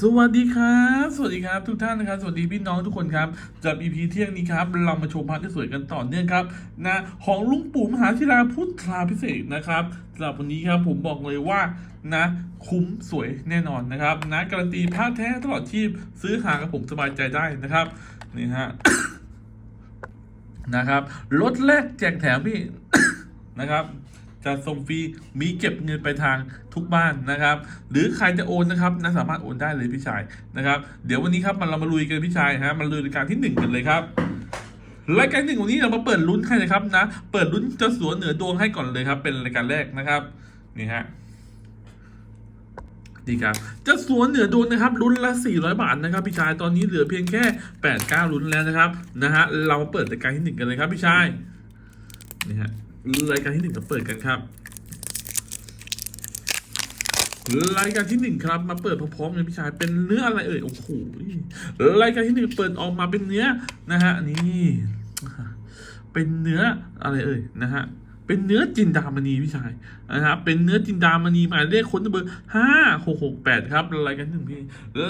สวัสดีครับ สวัสดีครับทุกท่านนะครับ สวัสดีพี่น้องทุกคนครับจาก EP เที่ยงนี้ครับเรามาชมพระที่สวยกันต่อเนื่องครับนะของลุงปู่มหาธิราพุทธาพิเศษนะครับสำหรับวันนี้ครับผมบอกเลยว่านะคุ้มสวยแน่นอนนะครับนะการันตีพระแท้ตลอดชีพซื้อหากับผมสบายใจได้นะครับนี่ฮะนะครับรถแรกแจกแถมพี่นะครับ จะส่งฟรีมีเก็บเงินไปทางทุกบ้านนะครับ หรือใครจะโอนนะครับนะสามารถโอนได้เลยพี่ชายนะครับ เดี๋ยววันนี้ครับมันเรามาลุยกันพี่ชายฮะมาลุยรายการที่หนึ่งกันเลยครับรายการหนึ่งวันนี้เรามาเปิดลุ้นให้เลยครับนะ เปิดลุ้นเจ้าสัวเหนือดวงให้ก่อนเลยครับ เป็นรายการแรกนะครับ นี่ฮะดีครับเจะสวนเหนือดวงนะครับลุ้นละ 400 บาทนะครับพี่ชายตอนนี้เหลือเพียงแค่ 8 9ลุ้นแล้วนะครับนะฮะเรามาเปิดรายการที่หนึ่งกันเลยครับพี่ชายนี่ฮะ รายการที่หนึ่งมาเปิดกันครับ รายการที่หนึ่งครับมาเปิดพร้อมๆกันพี่ชายเป็นเนื้ออะไรเอ่ยโอ้โหรายการที่หนึ่งเปิดออกมาเป็นเนื้อนะฮะนี่เป็นเนื้ออะไรเอ่ยนะฮะ เป็นเนื้อจินดามณีพี่ชายนะครับ เป็นเนื้อจินดามณีหมายเลขค้นเบอร์ห้าหกหกแปดครับรายการหนึ่งพี่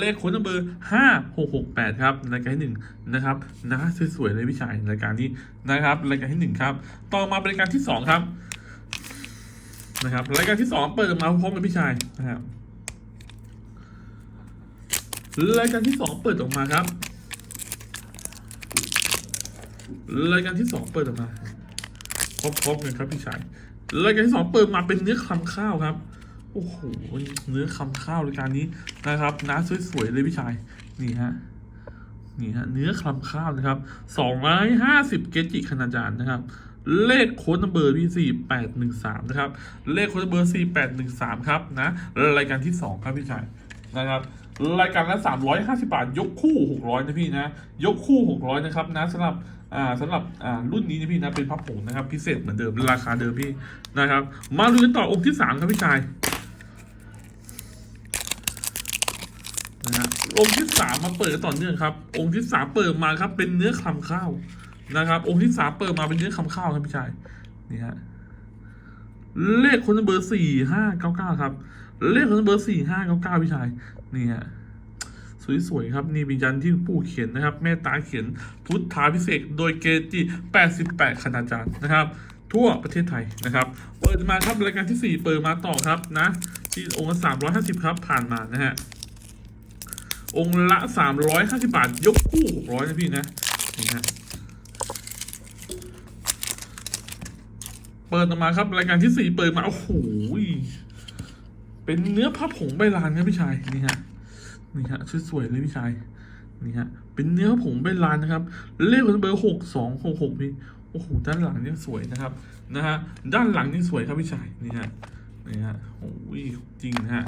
เลขค้นเบอร์ห้าหกหกแปดครับรายการหนึ่งนะครับนะสวยๆเลยพี่ชายรายการนี้นะครับรายการที่หนึ่งครับ ต่อมาเป็นรายการที่สองครับนะครับรายการที่สองเปิดออกมาพร้อมกับพี่ชายนะครับรายการที่สองเปิดออกมาครับรายการที่สองเปิดออกมา ครบๆเลยครับพี่ชายรายการที่สองเปิดมาเป็นเนื้อคำข้าวครับ โอ้โห เนื้อคำข้าวรายการนี้นะครับน้าสวยๆเลยพี่ชาย นี่ฮะ นี่ฮะ เนื้อคำข้าวนะครับสองร้อยห้าสิบเกจิขนาจานนะครับ เลขโค้ดเบอร์พี่สี่แปดหนึ่งสามนะครับ เลขโค้ดเบอร์สี่แปดหนึ่งสามครับนะ รายการที่สองครับพี่ชาย นะครับรายการละสามร้อยห้าสิบาท ยกคู่หกร้อยนะพี่นะ ยกคู่หกร้อยนะครับนะสำหรับอ่าสำหรับอ่ารุ่นนี้นะพี่นะเป็นพับผงนะครับ พิเศษเหมือนเดิมราคาเดิมพี่นะครับ มาดูกันต่อองค์ที่สามครับพี่ชายนะฮะองค์ที่สามมาเปิดต่อเนื่องครับ องค์ที่สามเปิดมาครับ เป็นเนื้อคำข้าวนะครับ องค์ที่สามเปิดมาเป็นเนื้อคำข้าวครับพี่ชายนี่ฮะเลขคนเบอร์สี่ห้าเก้าเก้าครับ เลขคนเบอร์สี่ห้าเก้าเก้าพี่ชายนี่ฮะสวยๆครับนี่เป็นยันที่ปู่เขียนนะครับ แม่ตาเขียนพุทธาพิเศษโดยเกจิ88 คณาจารย์นะครับ ทั่วประเทศไทยนะครับ เปิดมาครับรายการที่ 4 เปิดมาต่อครับนะ ที่องค์ละ350 ครับผ่านมานะฮะองค์ละ 350 บาท ยกคู่ 600 นะพี่นะนี่ฮะเปิดออกมาครับรายการที่ 4 เปิดมาโอ้โห เป็นเนื้อผ้าผงใบลานครับพี่ชายนี่ฮะนี่ฮะชุดสวยเลยพี่ชายนี่ฮะเป็นเนื้อผงเป็นลานนะครับเลขเบอร์หกสองหกหกพี่โอ้โหด้านหลังนี่สวยนะครับนะฮะด้านหลังนี่สวยครับพี่ชายนี่ฮะนี่ฮะโอ้ยจริงนะฮะ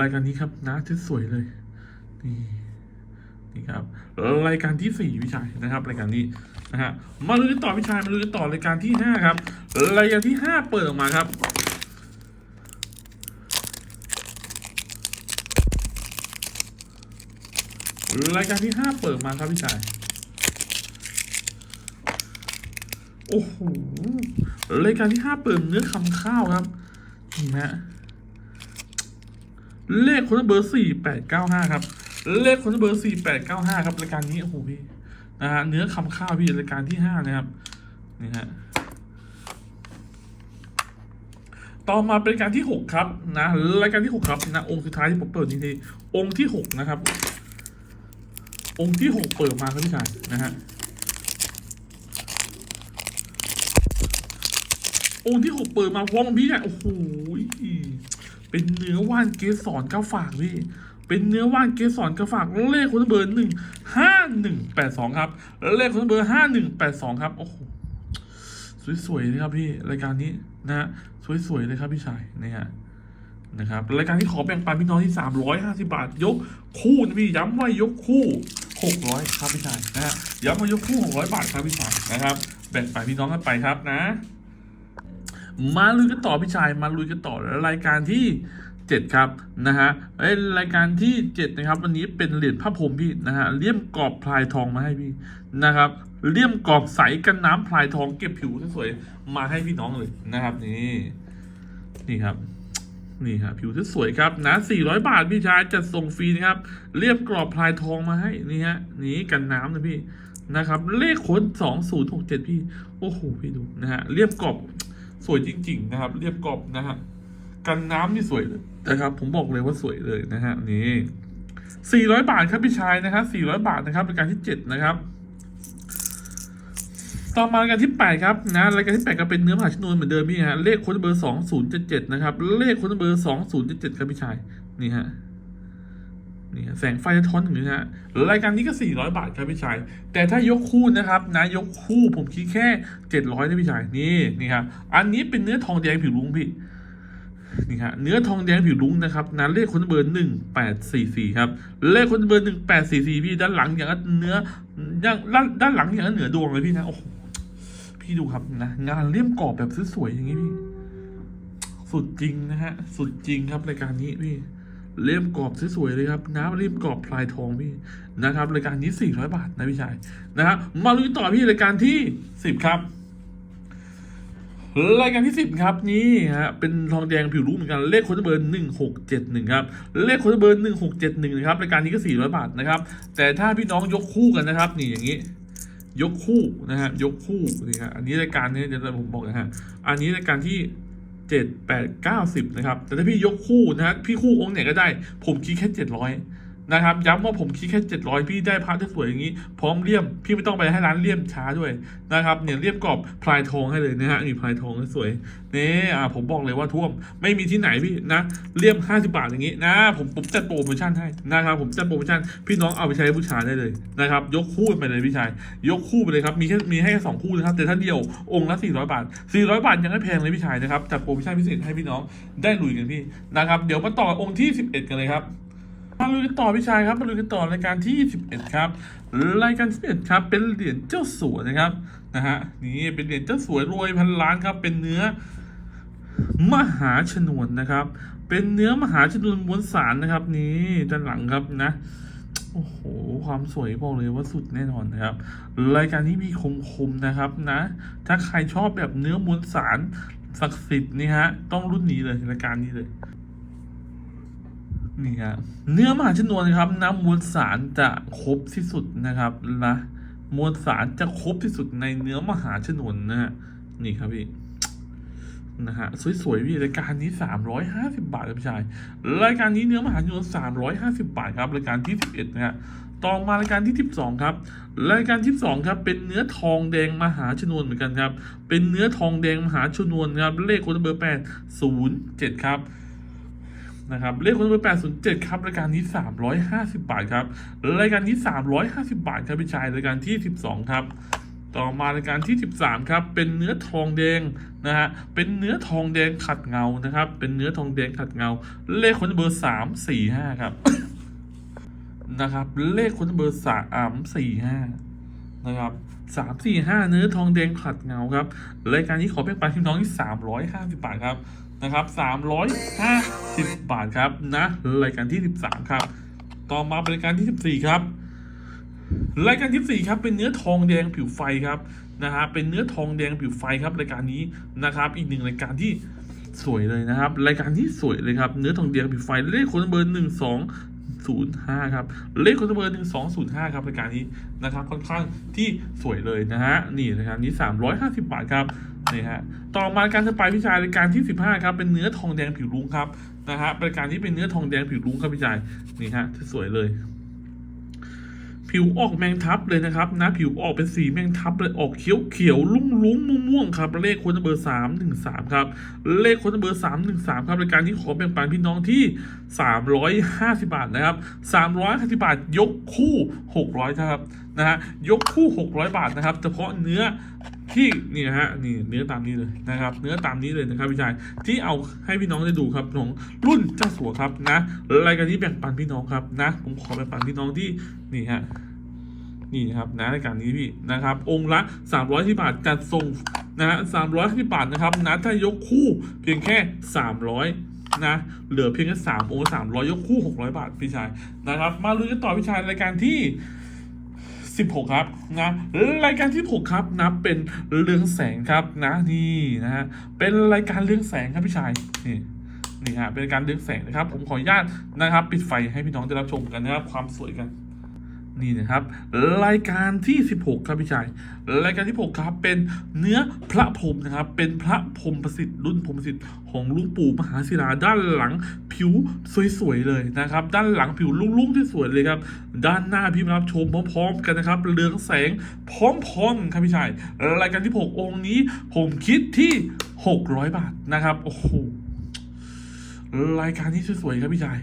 รายการนี้ครับนะที่สวยเลยนี่นี่ครับรายการที่สี่พี่ชายนะครับ รายการนี้นะฮะมาดูกันต่อพี่ชายมาดูกันต่อรายการที่ห้าครับรายการที่ห้าเปิดออกมาครับ รายการที่ห้าเปิดมาครับพี่ชาย โอ้โหรายการที่ห้าเปิดเนื้อคำข้าวครับนี่ฮะเลขคนเบอร์สี่แปดเก้าห้าครับ เลขคนเบอร์สี่แปดเก้าห้าครับรายการนี้โอ้โหพี่นะฮะเนื้อคำข้าวพี่รายการที่ห้านะครับนี่ฮะต่อมาเป็นรายการที่หกครับนะรายการที่หกครับนะองค์สุดท้ายที่ผมเปิดนี่ทีองค์ที่หกนะครับ องค์ที่หกเปิดมาครับพี่ชายนะฮะองค์ที่หกเปิดมาพร้อมพี่เนี่ยโอ้โหเป็นเนื้อว่านเกสรก้าฝากพี่เป็นเนื้อว่านเกสรก้าฝากเลขคนเบอร์หนึ่งห้าหนึ่งแปดสองครับ เลขคนเบอร์ห้าหนึ่งแปดสองครับ โอ้โห สวยๆเลยครับพี่รายการนี้นะฮะสวยๆเลยครับพี่ชายนี่ฮะนะครับรายการที่ขอแบ่งปันพี่น้องที่350บาท ยกคู่นะพี่ย้ำว่ายกคู่ 600ครับพี่ชายนะฮะย้ำว่ายกคู่ 600 บาทครับพี่ชายนะครับแบ่งปันพี่น้องกันไปครับนะ มาลุยกันต่อพี่ชายมาลุยกันต่อรายการที่7ครับนะฮะเอ้รายการที่ 7 นะครับ วันนี้เป็นเหรียญพระพรหมพี่นะฮะเลี่ยมกรอบพลายทองมาให้พี่นะครับเลี่ยมกรอบใสกันน้ำพลายทองเก็บผิวสวยๆมาให้พี่น้องเลยนะครับ นี่นี่ครับ นี่ฮะผิวที่สวยครับนะ400 บาทพี่ชายจัดส่งฟรีนะครับ เรียบกรอบพลายทองมาให้นี่ฮะนี่กันน้ำนะพี่นะครับ เลขค้น2067 พี่ โอ้โหพี่ดูนะฮะเรียบกรอบสวยจริง ๆ นะครับ เรียบกรอบนะฮะกันน้ำนี่สวยเลยนะครับ ผมบอกเลยว่าสวยเลยนะฮะนี่400 บาทครับพี่ชายนะครับ400 บาทนะครับรายการที่ 7 นะครับ ต่อมารายการที่ 8 ครับนะรายการที่ 8 ก็เป็นเนื้อมหาชนวนเหมือนเดิมพี่ฮะเลขค้นเบอร์ 2077 นะครับ เลขค้นเบอร์ 2077 ครับพี่ชาย นี่ฮะนี่ฮะแสงไฟสะท้อนอย่างนี้ฮะรายการนี้ก็ 400 บาทครับพี่ชาย แต่ถ้ายกคู่นะครับนะยกคู่ผมคิดแค่ 700นะพี่ชายนี่นี่ครับอันนี้เป็นเนื้อทองแดงผิวรุ้งพี่นี่ฮะเนื้อทองแดงผิวรุ้งนะครับนะเลขคนเบอร์หนึ่งแปดสี่สี่ครับเลขคนเบอร์หนึ่งแปดสี่สี่พี่ด้านหลังอย่างเนื้อด้านด้านด้านหลังอย่างเหนือดวงเลยพี่นะโอ้ พี่ดูครับนะงานเลี่ยมกรอบแบบสวยๆอย่างนี้พี่ สุดจริงนะฮะ สุดจริงครับรายการนี้พี่เลี่ยมกรอบสวยๆเลยครับน้ำเลี่ยมกรอบพลายทองพี่นะครับรายการนี้สี่ร้อยบาทนะพี่ชายนะครับมาลุยต่อพี่รายการที่สิบครับรายการที่สิบครับนี่ฮะเป็นทองแดงผิวรุ้เหมือนกันเลขโค้ดเบอร์หนึ่งหกเจ็ดหนึ่งครับเลขโค้ดเบอร์หนึ่งหกเจ็ดหนึ่งนะครับรายการนี้ก็สี่ร้อยบาทนะครับ แต่ถ้าพี่น้องยกคู่กันนะครับ นี่อย่างนี้ ยกคู่นะฮะยกคู่นี่ฮะอันนี้รายการนี้เดี๋ยวผมบอกนะฮะอันนี้รายการที่เจ็ดแปดเก้าสิบนะครับแต่ถ้าพี่ยกคู่นะฮะพี่คู่องค์ไหนก็ได้ ผมคิดแค่เจ็ดร้อย นะครับย้ำว่าผมคิดแค่เจ็ดร้อยพี่ได้พระที่สวยอย่างนี้ พร้อมเลี่ยม พี่ไม่ต้องไปให้ร้านเลี่ยมช้าด้วยนะครับเนี่ยเลี่ยมกรอบพลายทองให้เลยนะฮะนี่พลายทองสวยนี่อ่าผมบอกเลยว่าท่วมไม่มีที่ไหนพี่นะเลี่ยมห้าสิบาทอย่างนี้นะ ผมผมจัดโปรโมชั่นให้นะครับผมจัดโปรโมชั่นพี่น้องเอาไปใช้บูชายได้เลยนะครับยกคู่ไปเลยพี่ชาย ยกคู่ไปเลยครับมีแค่มีให้แค่สองคู่นะครับแต่ถ้าเดียวองค์ละสี่ร้อยบาทสี่ร้อยบาทยังไม่แพงเลยพี่ชายนะครับจัดโปรโมชั่นพิเศษให้พี่น้องได้ลุยกันพี่นะครับเดี๋ยวมาต่อองค์ที่สิบเอ็ดกันเลยครับ มาลุยกันต่อพี่ชายครับมาลุยกันต่อรายการที่11ครับรายการที่11ครับ เป็นเหรียญเจ้าสัวนะครับนะฮะนี่เป็นเหรียญเจ้าสัวรวยพันล้านครับเป็นเนื้อมหาชนวนนะครับ เป็นเนื้อมหาชนวนม้วนสารนะครับ นี่ด้านหลังครับนะโอ้โห ความสวยบอกเลยว่าสุดแน่นอนนะครับ รายการนี้มีคมๆนะครับนะ ถ้าใครชอบแบบเนื้อมวลสารศักดิ์สิทธิ์นี่ฮะ ต้องรุ่นนี้เลยรายการนี้เลย นี่ฮะเนื้อมหาชนวนนะครับน้ำมวลสารจะครบที่สุดนะครับนะมวลสารจะครบที่สุดในเนื้อมหาชนวนนะฮะนี่ครับพี่นะฮะสวยๆพี่รายการนี้สามร้อยห้าสิบาทครับพี่ชายรายการนี้เนื้อมหาชนวนสามร้อยห้าสิบาทครับรายการที่สิบเอ็ดนะฮะต่อมารายการที่สิบสองครับ รายการที่สองครับ เป็นเนื้อทองแดงมหาชนวนเหมือนกันครับ เป็นเนื้อทองแดงมหาชนวนครับ เลขคนเบอร์แปดศูนย์เจ็ดครับ นะครับเลขคนเบอร์807ครับรายการนี้350บบาทครับรายการนี้350บาทครับพี่ชายรายการที่12ครับต่อมารายการที่ 13 ครับ เป็นเนื้อทองแดงนะฮะ เป็นเนื้อทองแดงขัดเงานะครับ เป็นเนื้อทองแดงขัดเงา เลขคนเบอร์3 4 5ครับ นะครับ เลขคนเบอร์3 4 5นะครับสามสี่ห้าเนื้อทองแดงขัดเงาครับ รายการนี้ขอเป็นปันพี่น้องที่สามร้อยห้าสิบาทครับ นะครับสามร้อยห้าสิบบาทครับนะรายการที่สิบสามครับ ต่อมาเป็นรายการที่สิบสี่ครับ รายการที่สี่ครับเป็นเนื้อทองแดงผิวไฟครับนะฮะเป็นเนื้อทองแดงผิวไฟครับรายการนี้นะครับ อีกหนึ่งรายการที่สวยเลยนะครับ รายการที่สวยเลยครับ เนื้อทองแดงผิวไฟเลขคนเบอร์หนึ่งสอง 105 ครับเลขคนเบอร์หนึ่งสองศูนย์ห้าครับรายการนี้นะครับค่อนข้างที่สวยเลยนะฮะนี่นะครับนี้สามร้อยห้าสิบบาทครับนี่ฮะต่อมาการสปายพี่ชายรายการที่สิบห้าครับเป็นเนื้อทองแดงผิวรุ้งครับนะฮะรายการที่เป็นเนื้อทองแดงผิวรุ้งครับพี่ชายนี่ฮะที่สวยเลย ผิวออกแมงทับเลยนะครับนะผิวออกเป็นสีแมงทับเลยออกเขียวเขียวลุ่งลุ้งม่วงม่วงครับเลขคนเบอร์สามหนึ่งสามครับเลขคนเบอร์สามหนึ่งสามครับรายการที่ขอแบ่งปันพี่น้องที่สามร้อยห้าสิบาทนะครับสามร้อยห้าสิบาทยกคู่หกร้อยครับนะฮะยกคู่หกร้อยบาทนะครับเฉพาะเนื้อ ที่นี่นะฮะนี่เนื้อตามนี้เลยนะครับ เนื้อตามนี้เลยนะครับพี่ชายที่เอาให้พี่น้องได้ดูครับของรุ่นเจ้าสัวครับนะรายการนี้แบ่งปันพี่น้องครับนะ ผมขอแบ่งปันพี่น้องที่นี่ฮะนี่นะครับนะรายการนี้พี่นะครับ องค์ละ300ที่บาทจัดส่งนะฮะ300ที่บาทนะครับนะถ้ายกคู่เพียงแค่ 300นะเหลือเพียงแค่3องค์ละ300ยยกคู่600บาท พี่ชายนะครับ มาลุยกันต่อพี่ชายรายการที่ 16 ครับนะรายการที่ 6 ครับนะเป็นเรื่องแสงครับนะนี่นะฮะเป็นรายการเรื่องแสงครับพี่ชายนี่นี่ฮะเป็นการเรื่องแสงนะครับ ผมขออนุญาตนะครับ ปิดไฟให้พี่น้องได้รับชมกันนะครับความสวยกัน นี่นะครับ รายการที่ 16 ครับพี่ชาย รายการที่ 6 ครับเป็นเนื้อพระพรมนะครับ เป็นพระพรมประสิทธิ์รุ่นพรมประสิทธิ์ของลุงปู่มหาศิลาด้านหลังผิวสวยๆเลยนะครับ ด้านหลังผิวลุ่งๆที่สวยเลยครับ ด้านหน้าพี่มารับชมพร้อมๆกันนะครับเรืองแสงพร้อมๆครับพี่ชายรายการที่ 6 องค์นี้ผมคิดที่ 600 บาทนะครับโอ้โห รายการนี้สวยๆครับพี่ชาย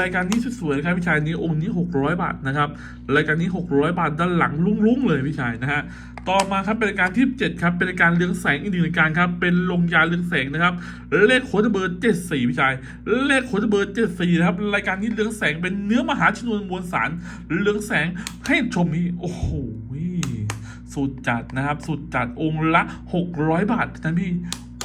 รายการนี้สวยๆครับพี่ชายนี้องค์นี้ 600 บาทนะครับ รายการนี้ 600 บาทด้านหลังลุ้งๆเลยพี่ชายนะฮะ ต่อมาครับเป็นรายการที่ 7 ครับ เป็นรายการเรืองแสงอีกหนึ่งรายการครับ เป็นลงยาเรืองแสงนะครับ เลขโค้ดเบอร์74พี่ชาย เลขโค้ดเบอร์74นะครับ รายการนี้เรืองแสงเป็นเนื้อมหาชนวนมวลสารเรืองแสงให้ชมนี่โอ้โหสุดจัดนะครับ สุดจัดองค์ละ 600 บาทท่านพี่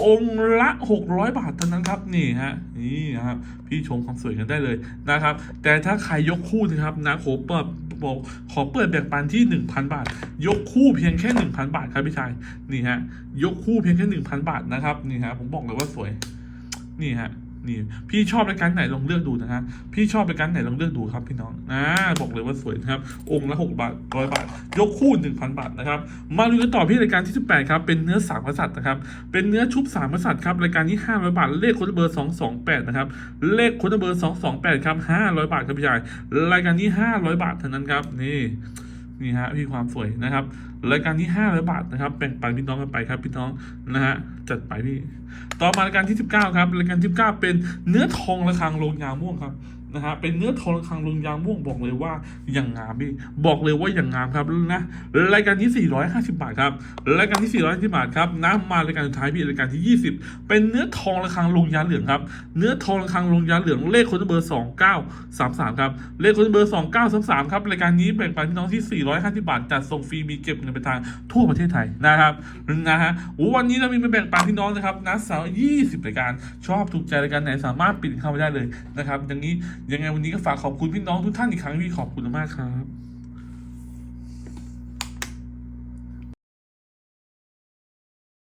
องค์ละ 600 บาทเท่านั้นครับนี่ฮะนี่นะครับพี่ชมความสวยกันได้เลยนะครับ แต่ถ้าใครยกคู่นะครับนะขอเปิดบอกขอเปิดแบ่งปันที่ 1,000 บาท ยกคู่เพียงแค่ 1,000 บาทครับพี่ชายนี่ฮะยกคู่เพียงแค่ 1,000 บาทนะครับนี่ฮะผมบอกเลยว่าสวยนี่ฮะ นี่พี่ชอบรายการไหนลองเลือกดูนะฮะพี่ชอบรายการไหนลองเลือกดูครับพี่น้องอ่าบอกเลยว่าสวยนะครับองค์ละ 6 บาทร้อยบาท ยกคู่ 1,000 บาทนะครับมาดูกันต่อที่รายการที่ 18ครับเป็นเนื้อสามกษัตริย์นะครับเป็นเนื้อชุบสามกษัตริย์ครับรายการนี้500บาทเลขค้ดเบอร์ 228นะครับเลขค้ดเบอร์ 228ครับ500 บาทครับพี่ชายรายการนี้ 500 บาทเท่านั้นครับนี่ นี่ฮะพี่ความสวยนะครับรายการที่500บาทนะครับแบ่งปันพี่น้องกันไปครับพี่น้องนะฮะจัดไปพี่ ต่อมารายการที่19ครับรายการที่19เป็นเนื้อทองระฆังโลงยาม่วงครับ นะฮะเป็นเนื้อทองระฆังลงยางม่วงบอกเลยว่าอย่างงามพี่บอกเลยว่าอย่างงามครับนะรายการที่ 450 บาทครับรายการที่ 450 บาทครับนะมารายการสุดท้ายพี่รายการที่ 20 เป็นเนื้อทองระฆังลงยาเหลืองครับเนื้อทองระฆังลงยาเหลืองเลขคนเบอร์ 2933ครับเลขคนเบอร์ 2933ครับรายการนี้แบ่งปันพี่น้องที่ 450 บาทจัดส่งฟรีมีเก็บเงินไปทางทั่วประเทศไทยนะครับนะฮะวันนี้เรามีมาแบ่งปันพี่น้องนะครับนะสาว20รายการชอบถูกใจรายการไหนสามารถปิดเข้าไปได้เลยนะครับอย่างนี้ ยังไงวันนี้ก็ฝากขอบคุณพี่น้องทุกท่านอีกครั้งพี่ขอบคุณมากครับ